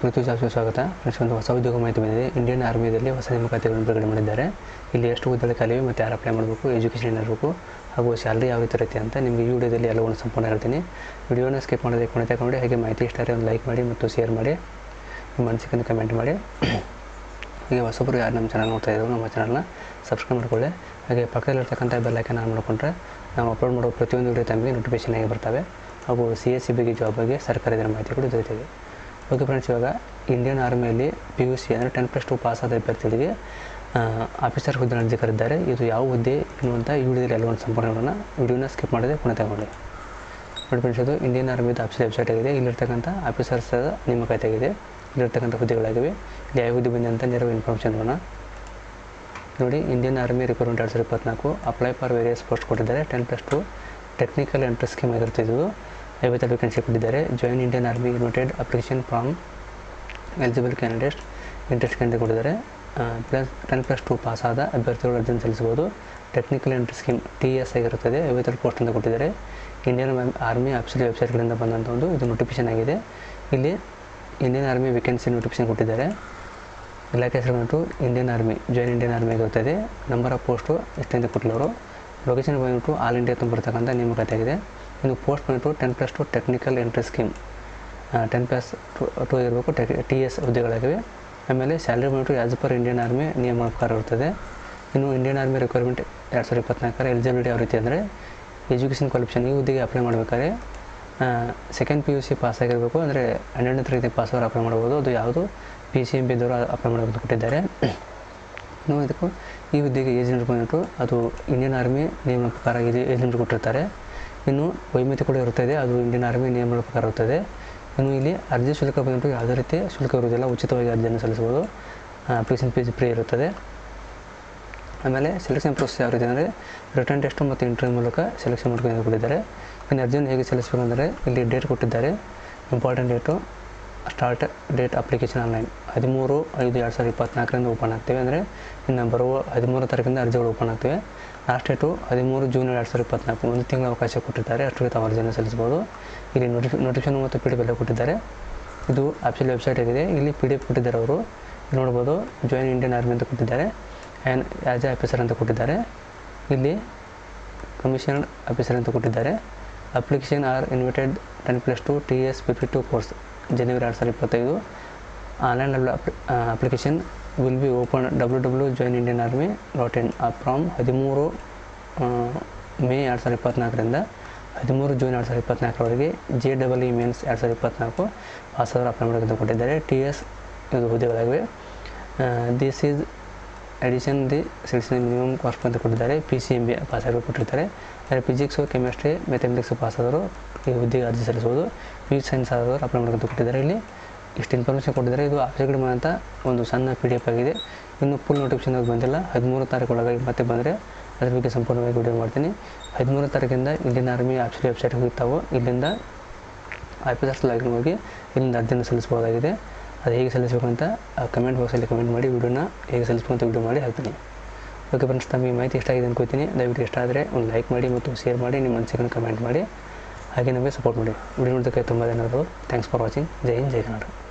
ಪೃಥ್ವಿ ಜಾಸ್ತಿ ಸ್ವಾಗತ. ನೆಕ್ಸ್ಟ್ ಒಂದು ಹೊಸ ಉದ್ಯೋಗ ಮಾಹಿತಿ ಬಂದಿದೆ. ಇಂಡಿಯನ್ ಆರ್ಮಿಯಲ್ಲಿ ಹೊಸ ನೇಮಕಾತಿಗಳನ್ನು ಬಿಡುಗಡೆ ಮಾಡಿದ್ದಾರೆ. ಇಲ್ಲಿ ಎಷ್ಟು ಹುದ್ದೆಗಳ ಕಲಿವೆ ಮತ್ತು ಯಾರು ಅಪ್ಲೈ ಮಾಡಬೇಕು ಎಜುಕೇಷನ್ ಏನಿರಬೇಕು ಹಾಗೂ ಸ್ಯಾಲ್ರಿ ಯಾವ ರೀತಿ ಇರುತ್ತೆ ಅಂತ ನಿಮಗೆ ಈ ವಿಡಿಯೋದಲ್ಲಿ ಎಲ್ಲವನ್ನು ಸಂಪೂರ್ಣ ಹೇಳ್ತೀನಿ. ವಿಡಿಯೋನ ಸ್ಕಿಪ್ ಮಾಡೋದಕ್ಕೆ ಕೊನೆ ತಗೊಂಡು ಹಾಗೆ ಮಾಹಿತಿ ಇಷ್ಟ ಒಂದು ಲೈಕ್ ಮಾಡಿ ಮತ್ತು ಶೇರ್ ಮಾಡಿ. ನಿಮ್ಮ ಅನಿಸಿಕೆಯನ್ನು ಕಮೆಂಟ್ ಮಾಡಿ. ಹೀಗೆ ಹೊಸಬ್ರು ಯಾರು ನಮ್ಮ ಚಾನಲ್ ನೋಡ್ತಾ ಇದ್ದಾರೆ ನಮ್ಮ ಚಾನಲ್ನ ಸಬ್ಸ್ಕ್ರೈಬ್ ಮಾಡ್ಕೊಳ್ಳಿ. ಹಾಗೆ ಪಕ್ಕದಲ್ಲಿರ್ತಕ್ಕಂಥ ಬೆಲ್ ಐಕನ್ ಆನ್ ಮಾಡಿಕೊಂಡ್ರೆ ನಾವು ಅಪ್ಲೋಡ್ ಮಾಡೋ ಪ್ರತಿಯೊಂದು ವಿಡಿಯೋ ತಮಗೆ ನೋಟಿಫಿಕೇಶನ್ ಆಗಿ ಬರ್ತವೆ. ಹಾಗೂ ಸಿ ಎಸ್ ಸಿ ಬಗ್ಗೆ ಜಾಬ್ ಬಗ್ಗೆ ಸರ್ಕಾರದ ಕೂಡ ದೊರೆತಿದೆ ಓಕೆ ಫ್ರೆಂಡ್ಸ್ ಇವಾಗ ಇಂಡಿಯನ್ ಆರ್ಮಿಯಲ್ಲಿ ಪಿ ಯು ಸಿ ಅಂದರೆ ಟೆನ್ ಪ್ಲಸ್ ಟು ಪಾಸ್ ಆದ ಅಭ್ಯರ್ಥಿಗಳಿಗೆ ಆಫೀಸರ್ ಹುದ್ದೆ ಅರ್ಜಿ ಕರೆದಿದ್ದಾರೆ. ಇದು ಯಾವ ಹುದ್ದೆ ಎನ್ನುವಂಥ ಈ ವಿಡಿಯೋದಲ್ಲಿ ಎಲ್ಲವನ್ನು ಸಂಪೂರ್ಣ ನೋಡೋಣ ವಿಡಿಯೋನ ಸ್ಕಿಪ್ ಮಾಡದೆ ಪುನಃ ತಗೊಳ್ಳಿ. ನೋಡಿ ಫ್ರೆಂಡ್ಸ್ ಇದು ಇಂಡಿಯನ್ ಆರ್ಮಿದು ಆಫೀಸ್ ವೆಬ್ಸೈಟ್ ಆಗಿದೆ. ಇಲ್ಲಿರ್ತಕ್ಕಂಥ ಆಫೀಸರ್ಸ್ ನಿಮ್ಮ ಆಗಿದೆ ಇಲ್ಲಿರ್ತಕ್ಕಂಥ ಹುದ್ದೆಗಳಾಗಿವೆ. ಇಲ್ಲಿ ಯಾವ ಹುದ್ದೆ ಬಂದಿದೆ ಅಂತ ನೇರವಾಗಿ ನೋಡಿ ಇಂಡಿಯನ್ ಆರ್ಮಿ ರಿಕ್ರೂಟ್ಮೆಂಟ್ ಎರಡು ಸಾವಿರದ ಇಪ್ಪತ್ನಾಲ್ಕು ಅಪ್ಲೈ ಫಾರ್ ವೇರಿಯಸ್ ಪೋಸ್ಟ್ ಕೊಟ್ಟಿದ್ದಾರೆ. Ten plus two technical entry scheme ಆಗಿರುತ್ತೆ ಇದು ಐವತ್ತು ವೇಕೆನ್ಸಿ ಕೊಟ್ಟಿದ್ದಾರೆ join Indian army united application form eligible candidates interest ಅಂತ ಕೊಟ್ಟಿದ್ದಾರೆ plus ten plus two pass ಆದ ಅಭ್ಯರ್ಥಿಗಳು ಅರ್ಜಿ ಸಲ್ಲಿಸಬಹುದು technical entry scheme T S ಆಗಿರುತ್ತದೆ ಐವತ್ತೆರಡು ಪೋಸ್ಟ್ ಅಂತ ಕೊಟ್ಟಿದ್ದಾರೆ ಇಂಡಿಯನ್ ಆರ್ಮಿ ಆಫೀಸಿಯಲ್ ವೆಬ್ಸೈಟ್ಗಳಿಂದ ಬಂದಂಥ ಒಂದು ಇದು ನೋಟಿಫಿಕೇಶನ್ ಆಗಿದೆ ಇಲ್ಲಿ ಇಂಡಿಯನ್ ಆರ್ಮಿ ವೇಕೆನ್ಸಿ ನೋಟಿಫಿಕೇಶನ್ ಕೊಟ್ಟಿದ್ದಾರೆ ಇಲಾಖೆ ಹೆಸರು ಬಂದ್ಬಿಟ್ಟು Indian Army join Indian Army ಆಗಿರುತ್ತದೆ ನಂಬರ್ ಆಫ್ ಪೋಸ್ಟು ಎಷ್ಟಂತ ಕೊಟ್ಟಿರೋರು ಲೊಕೇಶನ್ ಬಂದ್ಬಿಟ್ಟು ಆಲ್ ಇಂಡಿಯಾ ತುಂಬಿರ್ತಕ್ಕಂಥ ನೇಮಕಾತಿ ಆಗಿದೆ ಇನ್ನು ಪೋಸ್ಟ್ ಬಂದ್ಬಿಟ್ಟು ten plus two technical entry scheme ten plus two two ಇರಬೇಕು ಟೆಕ್ ಟಿ ಎಸ್ ಹುದ್ದೆಗಳಾಗಿವೆ. ಆಮೇಲೆ ಸ್ಯಾಲ್ರಿ ಬಂದ್ಬಿಟ್ಟು ಆ್ಯಸ್ ಪರ್ ಇಂಡಿಯನ್ ಆರ್ಮಿ ನಿಯಮ ಪ್ರಕಾರ ಇರ್ತದೆ. ಇನ್ನು ಇಂಡಿಯನ್ ಆರ್ಮಿ ರಿಕ್ವೈರ್ಮೆಂಟ್ ಎರಡು ಸಾವಿರದ ಇಪ್ಪತ್ನಾಲ್ಕರ ಎಲಿಜಿಬಿಲಿಟಿ ಯಾವ ರೀತಿ ಅಂದರೆ ಎಜುಕೇಷನ್ ಕ್ವಾಲಿಫಿಕೇಷನ್ ಈ ಹುದ್ದೆಗೆ ಅಪ್ಲೈ ಮಾಡಬೇಕಾದ್ರೆ second P U C pass ಆಗಿರಬೇಕು, ಅಂದರೆ ಹನ್ನೆರಡನೇ ತರಗತಿ ಪಾಸ್ ಅವರು ಅಪ್ಲೈ ಮಾಡ್ಬೋದು. ಅದು ಯಾವುದು? ಪಿ ಸಿ ಎಂ ಬಿದ್ದವರು ಅಪ್ಲೈ ಮಾಡೋದು ಕೊಟ್ಟಿದ್ದಾರೆ. ಇನ್ನು ಇದಕ್ಕೂ ಈ ಹುದ್ದೆಗೆ ಏಜ್ ಲಿಮಿಟ್ ಬಂದ್ಬಿಟ್ಟು ಅದು ಇಂಡಿಯನ್ ಆರ್ಮಿ ನಿಯಮ ಪ್ರಕಾರ ಇದು ಏಜ್ ಲಿಮಿಟ್ ಕೊಟ್ಟಿರ್ತಾರೆ. ಇನ್ನು ವೈಮಿತಿ ಕೂಡ ಇರುತ್ತದೆ. ಅದು ಇಂಡಿಯನ್ ಆರ್ಮಿ ನಿಯಮಗಳ ಪ್ರಕಾರ ಇರುತ್ತದೆ. ಇನ್ನು ಇಲ್ಲಿ ಅರ್ಜಿ ಶುಲ್ಕ ಬಂದ್ಬಿಟ್ಟು ಯಾವುದೇ ರೀತಿ ಶುಲ್ಕ ಇರುವುದಿಲ್ಲ. ಉಚಿತವಾಗಿ ಅರ್ಜಿಯನ್ನು ಸಲ್ಲಿಸಬಹುದು. ಅಪ್ಲಿಕೇಶನ್ ಫೀಸ್ ಫ್ರೀ ಇರುತ್ತದೆ. ಆಮೇಲೆ ಸೆಲೆಕ್ಷನ್ ಪ್ರೊಸೆಸ್ ಯಾವ ರೀತಿ ಅಂದರೆ ರಿಟರ್ನ್ ಟೆಸ್ಟ್ ಮತ್ತು ಇಂಟರ್ವ್ಯೂ ಮೂಲಕ ಸೆಲೆಕ್ಷನ್ ಮಾಡ್ಕೊಂಡು ಕೊಟ್ಟಿದ್ದಾರೆ ಇನ್ನು ಅರ್ಜಿಯನ್ನು ಹೇಗೆ ಸಲ್ಲಿಸಬೇಕಂದ್ರೆ ಇಲ್ಲಿ ಡೇಟ್ ಕೊಟ್ಟಿದ್ದಾರೆ. Important date start date application online ಹದಿಮೂರು, ಐದು, ಎರಡು ಸಾವಿರದ ಇಪ್ಪತ್ನಾಲ್ಕರಿಂದ ಓಪನ್ ಆಗ್ತೇವೆ. ಅಂದರೆ ಇನ್ನು ಬರುವ ಹದಿಮೂರು ತಾರೀಕಿಂದ ಅರ್ಜಿಗಳು ಓಪನ್ ಆಗ್ತವೆ. ಲಾಸ್ಟ್ ಡೇಟು ಹದಿಮೂರು, ಜೂನ್, ಎರಡು ಸಾವಿರದ ಇಪ್ಪತ್ನಾಲ್ಕು. ಒಂದು ತಿಂಗಳ ಅವಕಾಶ ಕೊಟ್ಟಿದ್ದಾರೆ. ಅಷ್ಟಕ್ಕೆ ತಾವು ಅರ್ಜಿಯನ್ನು ಸಲ್ಲಿಸ್ಬೋದು ಇಲ್ಲಿ ನೋಟಿಫಿ ನೋಟಿಫಿಕೇಶನ್ ಮತ್ತು ಪಿ ಡಿ ಎಲ್ಲ ಕೊಟ್ಟಿದ್ದಾರೆ. ಇದು ಆಫಿಷಿಯಲ್ ವೆಬ್ಸೈಟ್ ಆಗಿದೆ. ಇಲ್ಲಿ ಪಿ ಡಿ ಎಫ್ ಕೊಟ್ಟಿದ್ದಾರೆ ಅವರು. ನೋಡ್ಬೋದು ಜಾಯಿನ್ ಇಂಡಿಯನ್ ಆರ್ಮಿ ಅಂತ ಕೊಟ್ಟಿದ್ದಾರೆ. ಆ್ಯಂಡ್ ಆ್ಯಸ್ ಎ ಆಫೀಸರ್ ಅಂತ ಕೊಟ್ಟಿದ್ದಾರೆ. ಇಲ್ಲಿ ಕಮಿಷನ್ ಆಫೀಸರ್ ಅಂತ ಕೊಟ್ಟಿದ್ದಾರೆ. Application are invited ten plus two T S fifty two course January ಎರಡು ಸಾವಿರದ ಇಪ್ಪತ್ತೈದು online application will be open W W join Indian Army dot in from ಹದಿಮೂರು ಮೇ ಎರಡು ಸಾವಿರದ ಇಪ್ಪತ್ನಾಲ್ಕರಿಂದ ಹದಿಮೂರು ಜೂನ್ ಎರಡು ಸಾವಿರದ ಇಪ್ಪತ್ನಾಲ್ಕರವರೆಗೆ ಜೆ ಡಬಲ್ ಇ ಮೇನ್ಸ್ ಎರಡು ಸಾವಿರದ ಇಪ್ಪತ್ನಾಲ್ಕು ಪಾಸ್ ಸಾವಿರ ಅಪ್ಲೈ ಮಾಡೋಕ್ಕೆ ಕೊಟ್ಟಿದ್ದಾರೆ. ಟಿ ಎಸ್ ಇದು ಹುದ್ದೆಗಳಾಗಿವೆ. ದಿಸ್ ಈಸ್ ಅಡಿಷನ್ ದಿ ಸಿಲ್ಸಿನ ಮಿನಿಮಮ್ ಕಾಸ್ಟ್ ಅಂತ ಕೊಟ್ಟಿದ್ದಾರೆ. P C M B pass ಆಗಿ ಕೊಟ್ಟಿರ್ತಾರೆ. ಆದರೆ ಫಿಸಿಕ್ಸು ಕೆಮಿಸ್ಟ್ರಿ ಮ್ಯಾಥಮೆಟಿಕ್ಸ್ ಪಾಸ್ ಆದವರು ಈ ಹುದ್ದೆಗೆ ಅರ್ಜಿ ಸಲ್ಲಿಸಬಹುದು. ಪಿ ಸೈನ್ಸ್ ಆದವರು ಅಪ್ಲೈ ಮಾಡೋಕ್ಕೆ ಕೊಟ್ಟಿದ್ದಾರೆ. ಇಲ್ಲಿ ಇಷ್ಟು ಇನ್ಫಾರ್ಮೇಷನ್ ಕೊಟ್ಟಿದ್ದಾರೆ. ಇದು ಆಫೀಸ್ಗಳು ಅಂತ ಒಂದು ಸಣ್ಣ ಪಿ ಡಿ ಎಫ್ ಆಗಿದೆ. ಇನ್ನು ಫುಲ್ ನೋಟಿಫಿಕೇಶನ್ ಅದು ಬಂದಿಲ್ಲ. ಹದಿಮೂರು ತಾರೀಕು ಒಳಗಾಗಿ ಮತ್ತೆ ಬಂದರೆ ಅದ್ರ ಬಗ್ಗೆ ಸಂಪೂರ್ಣವಾಗಿ ವಿಡಿಯೋ ಮಾಡ್ತೀನಿ. ಹದಿಮೂರು ತಾರೀಕಿಂದ ಇಂಡಿಯನ್ ಆರ್ಮಿ ಆಫೀಸ್ ವೆಬ್ಸೈಟ್ ಹೋಗ್ತಾವೆ ಇಲ್ಲಿಂದ ಆಫೀಸರ್ಸ್ ಲಾಗಿನ್ ಹೋಗಿ ಇಲ್ಲಿಂದ ಅರ್ಜಿಯನ್ನು ಸಲ್ಲಿಸ್ಬೋದಾಗಿದೆ ಅದು ಹೇಗೆ ಸಲ್ಲಿಸಬೇಕು ಅಂತ ಕಮೆಂಟ್ ಬಾಕ್ಸಲ್ಲಿ ಕಮೆಂಟ್ ಮಾಡಿ, ವಿಡಿಯೋನ ಹೇಗೆ ಸಲ್ಲಿಸಬೇಕು ಅಂತ ಮಾಡಿ ಹಾಕ್ತೀನಿ. ಓಕೆ ಫ್ರೆಂಡ್ಸ್ ತಮಗೆ ಮಾಹಿತಿ ಇಷ್ಟ ಆಗಿದೆ ಅನ್ಕೋತೀನಿ. ದಯವಿಟ್ಟು ಇಷ್ಟ ಆದರೆ ಒಂದು ಲೈಕ್ ಮಾಡಿ ಮತ್ತು ಶೇರ್ ಮಾಡಿ, ನಿಮ್ಮ ಅನಿಸಿಕೆಯನ್ನು ಕಮೆಂಟ್ ಮಾಡಿ. ಹಾಗೆ ನಮಗೆ ಸಪೋರ್ಟ್ ಮಾಡಿ. ವಿಡಿಯೋ ನೋಡೋದಕ್ಕೆ ತುಂಬ ಧನ್ಯವಾದಗಳು. ಥ್ಯಾಂಕ್ಸ್ ಫಾರ್ ವಾಚಿಂಗ್ ಜೈ ಹಿಂದ್, ಜೈ ಕನ್ನಡ